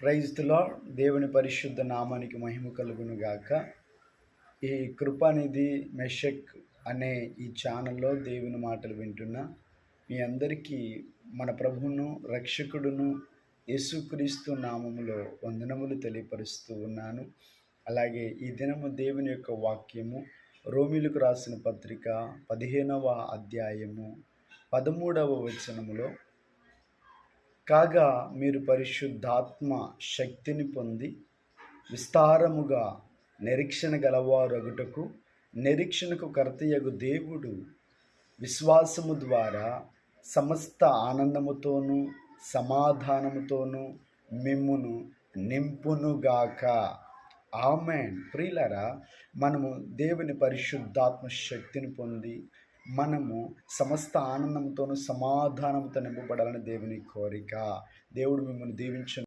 ప్రైజ్లో దేవుని పరిశుద్ధ నామానికి మహిమ కలుగును గాక. ఈ కృపానిధి మెషక్ అనే ఈ ఛానల్లో దేవుని మాటలు వింటున్న. మీ అందరికీ మన ప్రభువును రక్షకుడును యేసుక్రీస్తు నామములో వందనములు తెలియపరుస్తూ ఉన్నాను. అలాగే ఈ దినము దేవుని యొక్క వాక్యము రోమిలకు రాసిన పత్రిక పదిహేనవ అధ్యాయము పదమూడవ వచనములో కాగా మీరు పరిశుద్ధాత్మ శక్తిని పొంది విస్తారముగా నిరీక్షణ గలవారగుటకు నిరీక్షణకు కర్తయగు దేవుడు విశ్వాసము ద్వారా సమస్త ఆనందముతోనూ సమాధానముతోనూ మిమ్మును నింపునుగాక. ఆమెన్. ప్రియులరా మనము దేవుని పరిశుద్ధాత్మ శక్తిని పొంది మనము సమస్త ఆనందంతోనూ సమాధానంతో నింపబడాలని దేవుని కోరిక. దేవుడు మిమ్మల్ని దీవించు